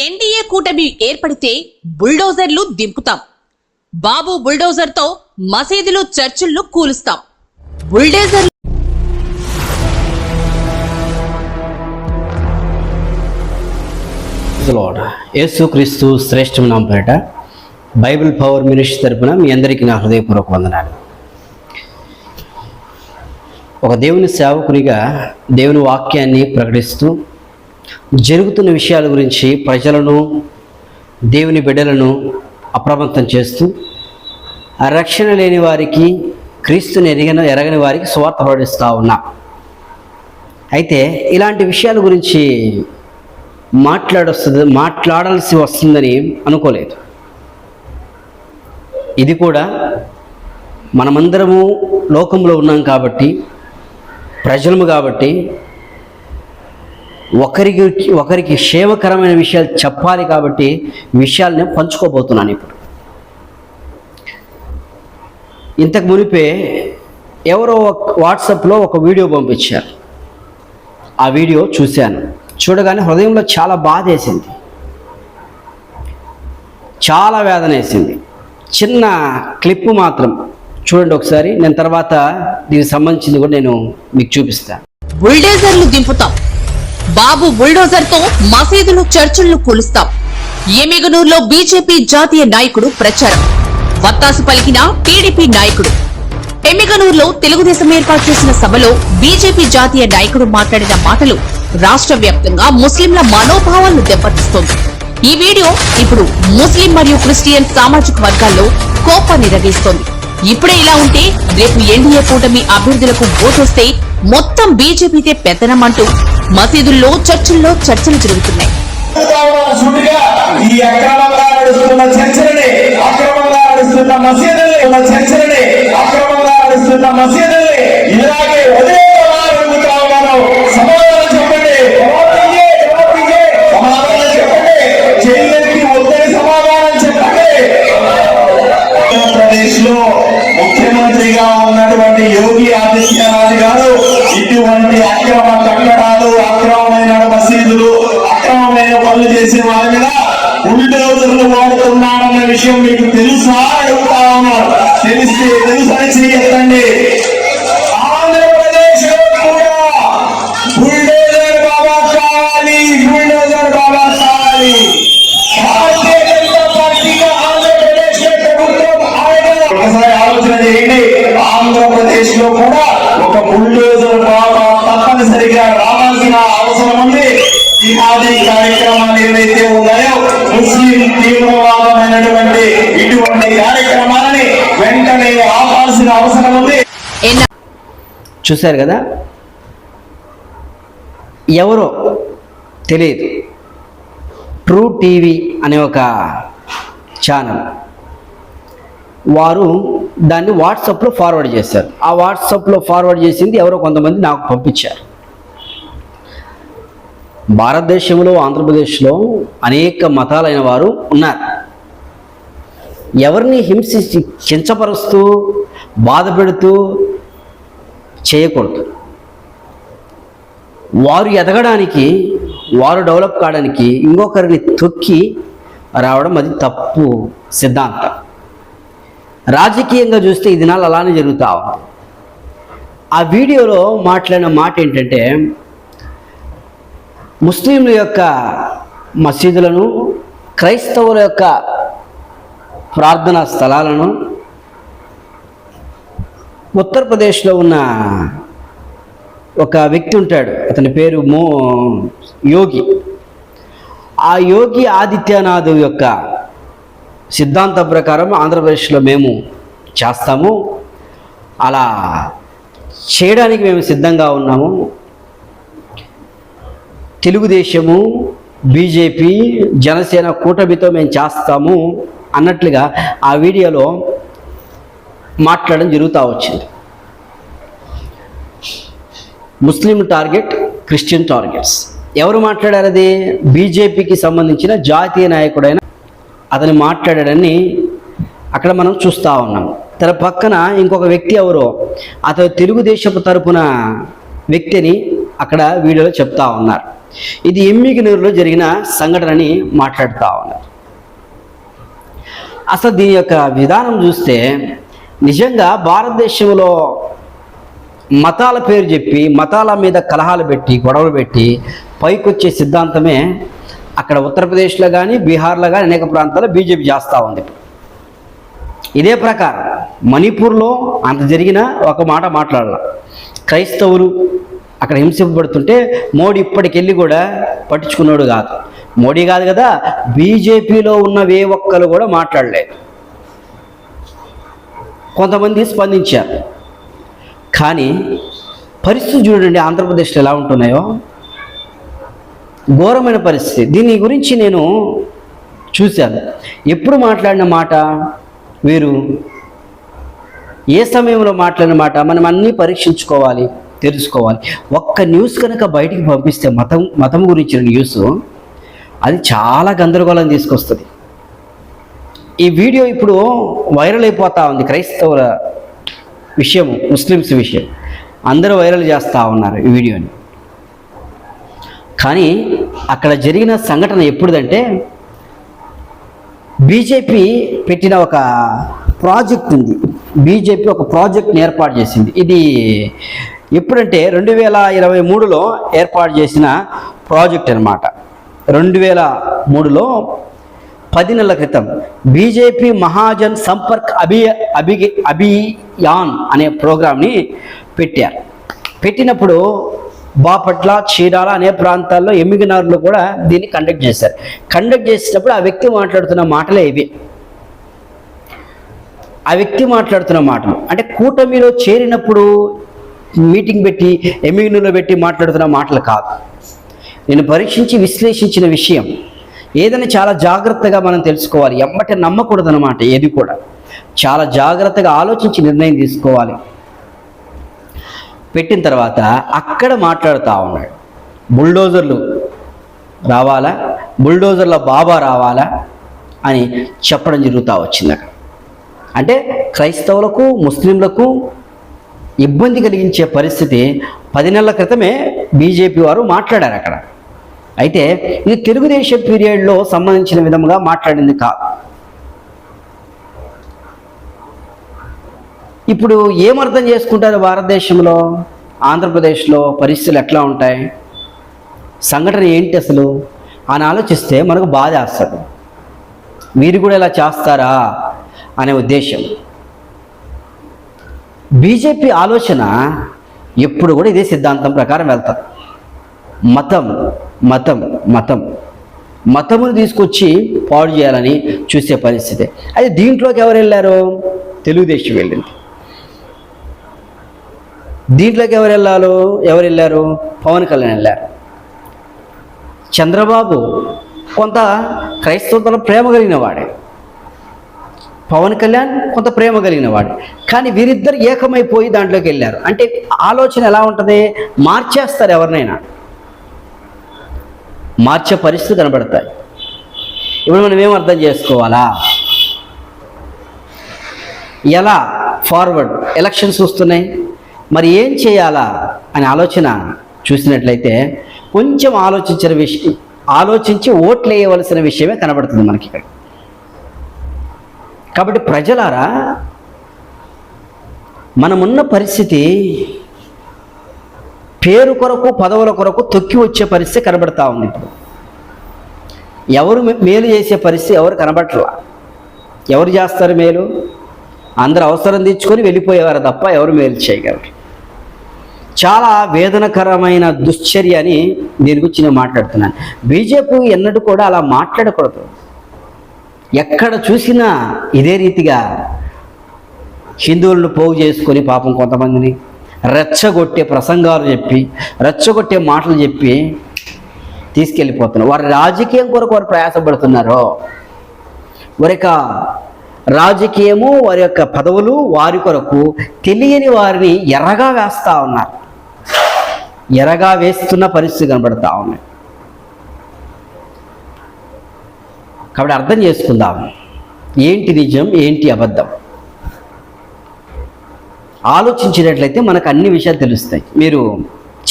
NDA కూటమి ఏర్పడితే బుల్డోజర్లు దింపుతాం. బాబు బుల్డోజర్తో మసీదులు చర్చిల్లో కూలుస్తాం. బుల్డోజర్ లార్డ్ యేసుక్రీస్తు శ్రేష్టం నామ పేరిట బైబిల్ పవర్ మినిస్ట్రీ తరపున మీ అందరికీ నా హృదయపూర్వక వందనాలు. ఒక దేవుని సేవకునిగా దేవుని వాక్యాన్ని ప్రకటిస్తూ జరుగుతున్న విషయాల గురించి ప్రజలను దేవుని బిడ్డలను అప్రమత్తం చేస్తూ రక్షణ లేని వారికి క్రీస్తుని ఎరిగిన ఎరగని వారికి స్వార్థ ప్రకటిస్తూ ఉన్నా. అయితే ఇలాంటి విషయాల గురించి మాట్లాడొస్తుంది మాట్లాడాల్సి వస్తుందని అనుకోలేదు. ఇది కూడా మనమందరము లోకంలో ఉన్నాం కాబట్టి ప్రజలము కాబట్టి ఒకరికి ఒకరికి క్షేమకరమైన విషయాలు చెప్పాలి కాబట్టి విషయాల్ని పంచుకోబోతున్నాను ఇప్పుడు. ఇంతకు మునిపే ఎవరో ఒక- వాట్సాప్లో ఒక వీడియో పంపించారు. ఆ వీడియో చూశాను. చూడగానే హృదయంలో చాలా బాధ వేసింది. చాలా వేదన వేసింది. చిన్న క్లిప్ మాత్రం చూడండి ఒకసారి. నేను తర్వాత దీనికి సంబంధించింది కూడా నేను మీకు చూపిస్తాను. బుల్డేజర్లు దింపుతాం. బాబు బుల్డోజర్తో మసీదులు చర్చిలను కూలుస్తాం. ఎమిగనూరులో బీజేపీ జాతీయ నాయకుడు ప్రచారం. వత్తాసు పలికిన టీడీపీ నాయకుడు. ఎమ్మిగనూరులో తెలుగుదేశం ఏర్పాటు చేసిన సభలో బీజేపీ జాతీయ నాయకుడు మాట్లాడిన మాటలు రాష్ట్ర వ్యాప్తంగా ముస్లింల మనోభావాలను దెబ్బతీస్తోంది. ఈ వీడియో ఇప్పుడు ముస్లిం మరియు క్రిస్టియన్ సామాజిక వర్గాల్లో కోపాన్ని రగిస్తోంది ఇప్పుడే ఇలా ఉంటే రేపు ఎన్డీఏ కూటమి అభ్యర్థులకు ఓటొస్తే మొత్తం బీజేపీతే పెత్తనమంటూ మసీదుల్లో చర్చిల్లో చర్చలు జరుగుతున్నాయి. ఈ అక్రమంగా నడుస్తున్న చర్చలని అక్రమంగా నడుస్తున్న మసీదుల్ని ఉన్న చర్చలని అక్రమంగా నడుస్తున్న మసీదుల్ని ఇలాగే ఉదయం ఉన్నాను కాదు కాదు ఇటువంటి అక్రమ కట్టడాలు అక్రమమైన మసీదులు అక్రమమైన పనులు చేసే వారి మీద బుల్డోజర్లు వాడుతున్నారన్న విషయం మీకు తెలుసా? అడుగుతా ఉన్నారు. తెలిస్తే తెలుసని చెయ్యొద్దండి అవసరం ఉంది చూశారు కదా? ఎవరో తెలియదు. ట్రూ టీవీ అనే ఒక ఛానల్. వారు దాన్ని వాట్సాప్లో ఫార్వర్డ్ చేశారు. ఆ వాట్సాప్లో ఫార్వర్డ్ చేసింది ఎవరో కొంతమంది నాకు పంపించారు. భారతదేశంలో ఆంధ్రప్రదేశ్లో అనేక మతాలైన వారు ఉన్నారు. ఎవరిని హింసించి కించపరుస్తూ బాధ పెడుతూ చేయకూడదు. వారు ఎదగడానికి వారు డెవలప్ కావడానికి ఇంకొకరిని తొక్కి రావడం అది తప్పు సిద్ధాంతం. రాజకీయంగా చూస్తే ఈ దినాలు అలానే జరుగుతా ఆ వీడియోలో మాట్లాడిన మాట ఏంటంటే ముస్లింల యొక్క మసీదులను క్రైస్తవుల యొక్క ప్రార్థనా స్థలాలను ఉత్తరప్రదేశ్లో ఉన్న ఒక వ్యక్తి ఉంటాడు. అతని పేరు మో యోగి. ఆ యోగి ఆదిత్యనాథ్ యొక్క సిద్ధాంత ప్రకారం ఆంధ్రప్రదేశ్లో మేము చేస్తాము. అలా చేయడానికి మేము సిద్ధంగా ఉన్నాము. తెలుగుదేశము బీజేపీ జనసేన కూటమితో మేము చేస్తాము. అన్నట్లుగా ఆ వీడియోలో మాట్లాడడం జరుగుతూ వచ్చింది. ముస్లిం టార్గెట్ క్రిస్టియన్ టార్గెట్స్. ఎవరు మాట్లాడారది? బీజేపీకి సంబంధించిన జాతీయ నాయకుడైన అతను మాట్లాడాడని అక్కడ మనం చూస్తూ ఉన్నాం. తన పక్కన ఇంకొక వ్యక్తి ఎవరో అతను తెలుగుదేశపు తరపున వ్యక్తిని అక్కడ వీడియోలో చెప్తా ఉన్నారు. ఇది ఎమ్మిగినూరులో జరిగిన సంఘటనని మాట్లాడుతూ ఉన్నారు. అసలు దీని యొక్క విధానం చూస్తే నిజంగా భారతదేశంలో మతాల పేరు చెప్పి మతాల మీద కలహాలు పెట్టి గొడవలు పెట్టి పైకొచ్చే సిద్ధాంతమే అక్కడ ఉత్తరప్రదేశ్లో కానీ బీహార్లో కానీ అనేక ప్రాంతాల్లో బీజేపీ చేస్తూ ఉంది ఇదే ప్రకారం మణిపూర్లో అంత జరిగిన ఒక మాట మాట్లాడాల. క్రైస్తవులు అక్కడ హింసింపబడుతుంటే మోడీ ఇప్పటికెళ్ళి కూడా పట్టించుకున్నాడు కాదు. మోడీ కాదు కదా బీజేపీలో ఉన్న ఒక్కరు కూడా మాట్లాడలేదు. కొంతమంది స్పందించారు. కానీ పరిస్థితి చూడండి ఆంధ్రప్రదేశ్లో ఎలా ఉంటున్నాయో. ఘోరమైన పరిస్థితి. దీని గురించి నేను చూశాను. ఎప్పుడు మాట్లాడిన మాట వీరు? ఏ సమయంలో మాట్లాడిన మాట? మనం అన్నీ పరీక్షించుకోవాలి తెలుసుకోవాలి. ఒక్క న్యూస్ కనుక బయటికి పంపిస్తే మతం మతం గురించిన న్యూస్ అది చాలా గందరగోళం తీసుకొస్తుంది. ఈ వీడియో ఇప్పుడు వైరల్ అయిపోతూ ఉంది క్రైస్తవుల విషయం ముస్లిమ్స్ విషయం. అందరూ వైరల్ చేస్తూ ఉన్నారు ఈ వీడియోని. కానీ అక్కడ జరిగిన సంఘటన ఎప్పుడుదంటే బీజేపీ పెట్టిన ఒక ప్రాజెక్ట్ ఉంది. బీజేపీ ఒక ప్రాజెక్ట్ని ఏర్పాటు చేసింది. ఇది ఎప్పుడంటే రెండు వేల ఇరవై మూడులో ఏర్పాటు చేసిన ప్రాజెక్ట్ అనమాట రెండు వేల మూడులో పది నెలల క్రితం బీజేపీ మహాజన్ సంపర్క్ అభి అభి అభియాన్ అనే ప్రోగ్రామ్ని పెట్టారు. పెట్టినప్పుడు బాపట్ల చీరాల అనే ప్రాంతాల్లో ఎమ్మిగినారులో కూడా దీన్ని కండక్ట్ చేశారు. కండక్ట్ చేసినప్పుడు ఆ వ్యక్తి మాట్లాడుతున్న మాటలే ఇవి. ఆ వ్యక్తి మాట్లాడుతున్న మాటలు. అంటే కూటమిలో చేరినప్పుడు మీటింగ్ పెట్టి ఎమ్మిగినూరులో పెట్టి మాట్లాడుతున్న మాటలు కాదు. నేను పరీక్షించి విశ్లేషించిన విషయం. ఏదైనా చాలా జాగ్రత్తగా మనం తెలుసుకోవాలి. ఎమ్మటే నమ్మకూడదన్నమాట ఏది కూడా. చాలా జాగ్రత్తగా ఆలోచించి నిర్ణయం తీసుకోవాలి. పెట్టిన తర్వాత అక్కడ మాట్లాడుతూ ఉన్నాడు. బుల్డోజర్లు రావాలా? బుల్డోజర్ల బాబా రావాలా? అని చెప్పడం జరుగుతూ వచ్చింది అక్కడ అంటే క్రైస్తవులకు ముస్లింలకు ఇబ్బంది కలిగించే పరిస్థితి పది నెలల క్రితమే బీజేపీ వారు మాట్లాడారు అక్కడ అయితే ఇది తెలుగుదేశం పీరియడ్లో సంబంధించిన విధముగా మాట్లాడింది కాదు ఇప్పుడు ఏమర్థం చేసుకుంటారు భారతదేశంలో? ఆంధ్రప్రదేశ్లో పరిస్థితులు ఎట్లా ఉంటాయి? సంఘటన ఏంటి అసలు? అని ఆలోచిస్తే మనకు బాధ వేస్తుంది. మీరు కూడా ఇలా చేస్తారా? అనే ఉద్దేశం. బీజేపీ ఆలోచన ఎప్పుడు కూడా ఇదే సిద్ధాంతం ప్రకారం వెళ్తారు మతం మతం మతం. మతమును తీసుకొచ్చి పాడు చేయాలని చూసే పరిస్థితి. అయితే దీంట్లోకి ఎవరు వెళ్ళారు? తెలుగుదేశం వెళ్ళింది. దీంట్లోకి ఎవరు వెళ్ళారు? ఎవరు వెళ్ళారు? పవన్ కళ్యాణ్ వెళ్ళారు. చంద్రబాబు కొంత క్రైస్తవులతో ప్రేమ కలిగిన వాడే. పవన్ కళ్యాణ్ కొంత ప్రేమ కలిగిన వాడు. కానీ వీరిద్దరు ఏకమైపోయి దాంట్లోకి వెళ్ళారు. అంటే ఆలోచన ఎలా ఉంటుంది? మార్చేస్తారు ఎవరినైనా. మార్చే పరిస్థితి కనబడతాయి. ఇప్పుడు మనం ఏం అర్థం చేసుకోవాలా? ఎలా ఫార్వర్డ్ ఎలక్షన్స్ వస్తున్నాయి? మరి ఏం చేయాలా అనే ఆలోచన చూసినట్లయితే కొంచెం ఆలోచించిన విషయం ఆలోచించి ఓట్లు వేయవలసిన విషయమే కనబడుతుంది మనకి ఇక్కడ. కాబట్టి ప్రజలారా మనమున్న పరిస్థితి పేరు కొరకు పదవుల కొరకు తొక్కి వచ్చే పరిస్థితి కనబడతా ఉంది. ఇప్పుడు ఎవరు మేలు చేసే పరిస్థితి ఎవరు కనబడట్లా? ఎవరు చేస్తారు మేలు? అందరు అవసరం తెచ్చుకొని వెళ్ళిపోయేవారు తప్ప ఎవరు మేలు చేయగలరు? చాలా వేదనకరమైన దుశ్చర్య అని దీని గురించి నేను మాట్లాడుతున్నాను. బీజేపీ ఎన్నడూ కూడా అలా మాట్లాడకూడదు. ఎక్కడ చూసినా ఇదే రీతిగా హిందువులను పోగు చేసుకొని పాపం కొంతమందిని రెచ్చగొట్టే ప్రసంగాలు చెప్పి రెచ్చగొట్టే మాటలు చెప్పి తీసుకెళ్ళిపోతున్నారు. వారి రాజకీయం కొరకు వారు ప్రయాసపడుతున్నారో వారి యొక్క రాజకీయము వారి యొక్క పదవులు వారి కొరకు తెలియని వారిని ఎర్రగా వేస్తూ ఉన్నారు. ఎర్రగా వేస్తున్న పరిస్థితి కనబడతా ఉన్నాయి కాబట్టి అర్థం చేసుకుందాం. ఏంటి నిజం? ఏంటి అబద్ధం? ఆలోచించినట్లయితే మనకు అన్ని విషయాలు తెలుస్తాయి. మీరు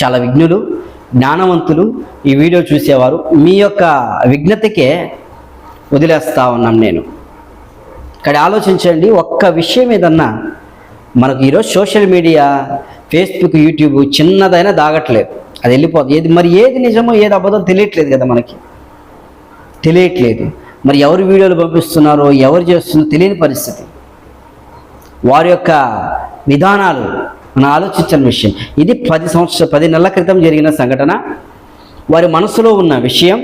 చాలా విఘ్నులు జ్ఞానవంతులు ఈ వీడియో చూసేవారు. మీ యొక్క విఘ్నతకే వదిలేస్తా ఉన్నాం నేను. ఇక్కడ ఆలోచించండి ఒక్క విషయం ఏదన్నా మనకు ఈరోజు సోషల్ మీడియా ఫేస్బుక్ యూట్యూబ్ చిన్నదైనా దాగట్లేదు. అది వెళ్ళిపోతుంది ఏది మరి ఏది నిజమో ఏది అబద్ధం తెలియట్లేదు కదా మనకి. తెలియట్లేదు. మరి ఎవరు వీడియోలు పంపిస్తున్నారో ఎవరు చేస్తున్నారో తెలియని పరిస్థితి. వారి యొక్క విధానాలు మనం ఆలోచించిన విషయం. ఇది పది సంవత్సర పది నెలల క్రితం జరిగిన సంఘటన. వారి మనసులో ఉన్న విషయం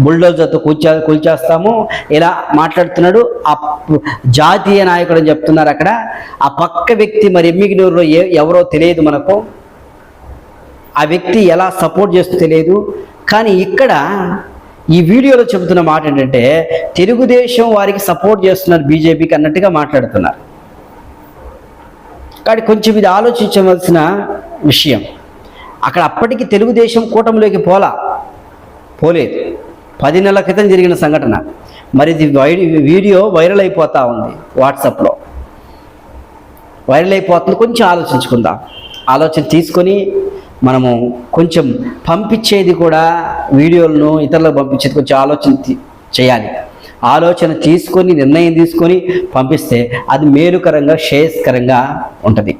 బుల్డోజర్తో కూల్చా కూల్చేస్తాము. ఇలా మాట్లాడుతున్నాడు. ఆ జాతీయ నాయకుడు అని చెప్తున్నారు అక్కడ. ఆ పక్క వ్యక్తి మరి ఎమ్మిగినూరులో ఏ ఎవరో తెలియదు మనకు. ఆ వ్యక్తి ఎలా సపోర్ట్ చేస్తూ తెలియదు. కానీ ఇక్కడ ఈ వీడియోలో చెబుతున్న మాట ఏంటంటే తెలుగుదేశం వారికి సపోర్ట్ చేస్తున్నారు బీజేపీకి అన్నట్టుగా మాట్లాడుతున్నారు. కానీ కొంచెం ఇది ఆలోచించవలసిన విషయం. అక్కడ అప్పటికి తెలుగుదేశం కూటమిలోకి పోలా పోలేదు. పది నెలల క్రితం జరిగిన సంఘటన. మరి ఇది వీడియో వైరల్ అయిపోతూ ఉంది వాట్సాప్లో. వైరల్ అయిపోతుంది కొంచెం ఆలోచించుకుందాం. ఆలోచన తీసుకొని మనము కొంచెం పంపించేది కూడా వీడియోలను ఇతరులకు పంపించేది కొంచెం ఆలోచన చేయాలి. ఆలోచన తీసుకొని నిర్ణయం తీసుకొని పంపిస్తే అది మేలుకరంగా శ్రేయస్కరంగా ఉంటుంది.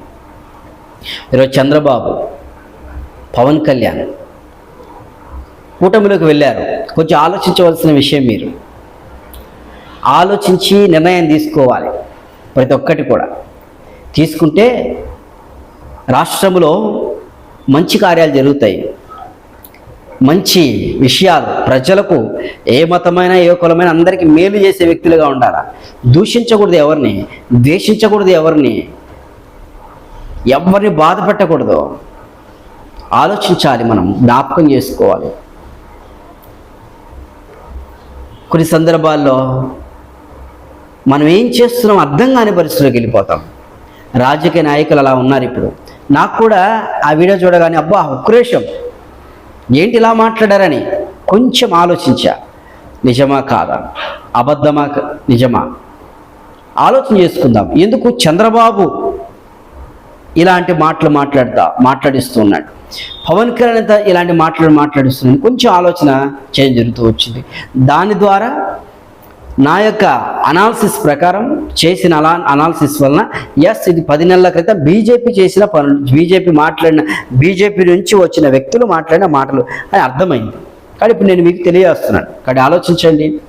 ఈరోజు చంద్రబాబు పవన్ కళ్యాణ్ కూటమిలోకి వెళ్ళారు. కొంచెం ఆలోచించవలసిన విషయం మీరు. ఆలోచించి నిర్ణయం తీసుకోవాలి ప్రతి ఒక్కటి కూడా. తీసుకుంటే రాష్ట్రంలో మంచి కార్యాలు జరుగుతాయి. మంచి విషయాలు ప్రజలకు ఏ మతమైనా ఏ కులమైన అందరికీ మేలు చేసే వ్యక్తులుగా ఉండాలా? దూషించకూడదు ఎవరిని ద్వేషించకూడదు ఎవరిని ఎవరిని బాధ పెట్టకూడదు. ఆలోచించాలి మనం జ్ఞాపకం చేసుకోవాలి. కొన్ని సందర్భాల్లో మనం ఏం చేస్తున్నాం అర్థం కాని పరిస్థితుల్లోకి వెళ్ళిపోతాం. రాజకీయ నాయకులు అలా ఉన్నారు ఇప్పుడు. నాకు కూడా ఆ వీడియో చూడగానే అబ్బా ఉక్రేషం. ఏంటి ఇలా మాట్లాడారని కొంచెం ఆలోచించా. నిజమా కాదా? అబద్ధమా నిజమా? ఆలోచన చేసుకుందాం. ఎందుకు చంద్రబాబు ఇలాంటి మాటలు మాట్లాడతా మాట్లాడిస్తూ ఉన్నాడు పవన్ కళ్యాణ్ ఇలాంటి మాటలు మాట్లాడిస్తున్నాడు కొంచెం ఆలోచన చేంజ్ జరుగుతూ వచ్చింది. దాని ద్వారా నా యొక్క అనాలిసిస్ ప్రకారం చేసిన అలా అనాలిసిస్ వలన ఎస్ ఇది పది నెలల క్రితం బీజేపీ చేసిన పనులు బీజేపీ మాట్లాడిన బీజేపీ నుంచి వచ్చిన వ్యక్తులు మాట్లాడిన మాటలు. అని అర్థమైంది. కానీ ఇప్పుడు నేను మీకు తెలియజేస్తున్నాను. కానీ ఆలోచించండి.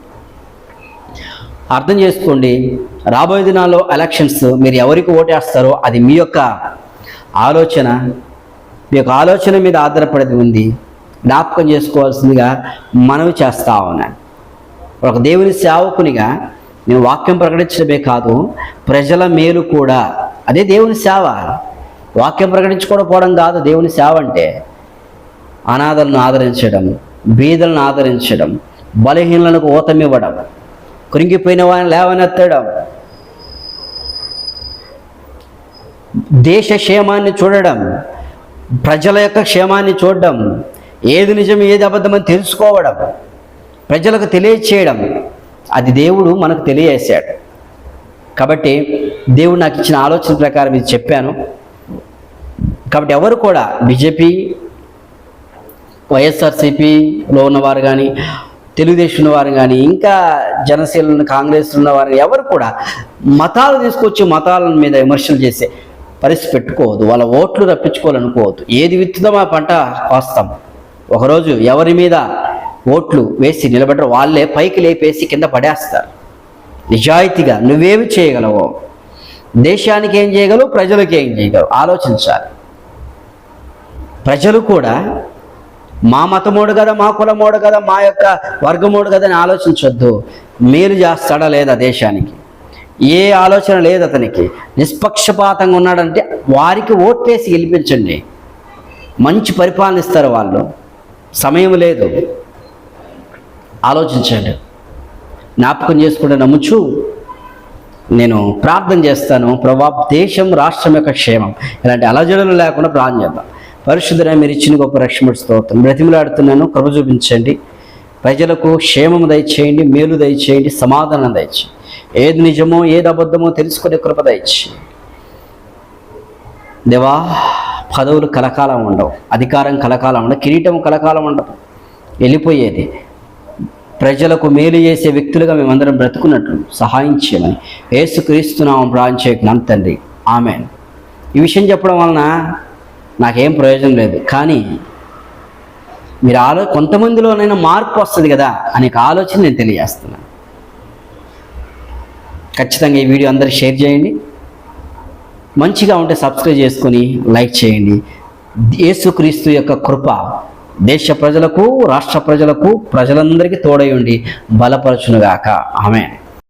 అర్థం చేసుకోండి. రాబోయే దినాల్లో ఎలక్షన్స్ మీరు ఎవరికి ఓటేస్తారో అది మీ యొక్క ఆలోచన. మీ యొక్క ఆలోచన మీద ఆధారపడేది ఉంది. జ్ఞాపకం చేసుకోవాల్సిందిగా మనవి చేస్తా ఉన్నాను. ఒక దేవుని సేవకునిగా నేను వాక్యం ప్రకటించడమే కాదు ప్రజల మేలు కూడా. అదే దేవుని సేవ. వాక్యం ప్రకటించుకోకపోవడం కాదు దేవుని సేవ అంటే అనాథలను ఆదరించడం బీదలను ఆదరించడం బలహీనలకు ఊతమివ్వడం కృంగిపోయిన వారిని లేవనెత్తడం. దేశ క్షేమాన్ని చూడడం ప్రజల యొక్క క్షేమాన్ని చూడడం ఏది నిజం ఏది అబద్ధమని తెలుసుకోవడం. ప్రజలకు తెలియచేయడం. అది దేవుడు మనకు తెలియజేశాడు. కాబట్టి దేవుడు నాకు ఇచ్చిన ఆలోచన ప్రకారం ఇది చెప్పాను. కాబట్టి ఎవరు కూడా బీజేపీ వైఎస్ఆర్సీపీలో ఉన్నవారు కానీ తెలుగుదేశం ఉన్నవారు కానీ ఇంకా జనసేన కాంగ్రెస్ ఉన్నవారు ఎవరు కూడా మతాలు తీసుకొచ్చి మతాల మీద విమర్శలు చేసే పరిస్థితి పెట్టుకోవద్దు. వాళ్ళ ఓట్లు రప్పించుకోవాలనుకోవద్దు. ఏది విత్తుదో ఆ పంట కోస్తాం ఒకరోజు ఎవరి మీద ఓట్లు వేసి నిలబడరు వాళ్ళే పైకి లేపేసి కింద పడేస్తారు. నిజాయితీగా నువ్వేమి చేయగలవో? దేశానికి ఏం చేయగలవు? ప్రజలకు ఏం చేయగలవు? ఆలోచించాలి. ప్రజలు కూడా మా మతమోడు కదా మా కులమోడు కదా మా యొక్క వర్గమోడు కదా అని ఆలోచించొద్దు. మేలు చేస్తాడా లేదా దేశానికి? ఏ ఆలోచన లేదు అతనికి. నిష్పక్షపాతంగా ఉన్నాడంటే వారికి ఓట్లేసి గెలిపించండి. మంచి పరిపాలన ఇస్తారు వాళ్ళు. సమయం లేదు. ఆలోచించండి. జ్ఞాపకం చేసుకుంటే నమ్ముచు నేను ప్రార్థన చేస్తాను. ప్రభా దేశం రాష్ట్రం యొక్క క్షేమం. ఇలాంటి అలజడులు లేకుండా ప్రార్థన చేద్దాం. పరిశుద్ధుడ మీరు ఇచ్చిన గొప్ప రక్షణ స్తోత్రం. బ్రతిమలాడుతున్నాను కృప చూపించండి. ప్రజలకు క్షేమము దయచేయండి మేలు దయచేయండి సమాధానం దయచేయండి. ఏది నిజమో ఏది అబద్ధమో తెలుసుకునే కృప దయచేయండి. దేవా పదవులు కలకాలం ఉండవు అధికారం కలకాలం ఉండవు కిరీటం కలకాలం ఉండదు. వెళ్ళిపోయేది ప్రజలకు మేలు చేసే వ్యక్తులుగా మేమందరం బ్రతుకున్నట్లు సహాయం చేయమని. ఏసుక్రీస్తున్నాం ప్రాంచేకున్నాం తండ్రి ఆమె ఈ విషయం చెప్పడం వలన నాకేం ప్రయోజనం లేదు. కానీ మీరు ఆలో కొంతమందిలోనైనా మార్పు వస్తుంది కదా అనే ఆలోచన నేను తెలియజేస్తున్నాను. ఖచ్చితంగా ఈ వీడియో అందరూ షేర్ చేయండి. మంచిగా ఉంటే సబ్స్క్రైబ్ చేసుకొని లైక్ చేయండి. యేసుక్రీస్తు యొక్క కృప దేశ ప్రజలకు రాష్ట్ర ప్రజలకు ప్రజలందరికీ తోడై ఉండి బలపరచునుగాక. ఆమె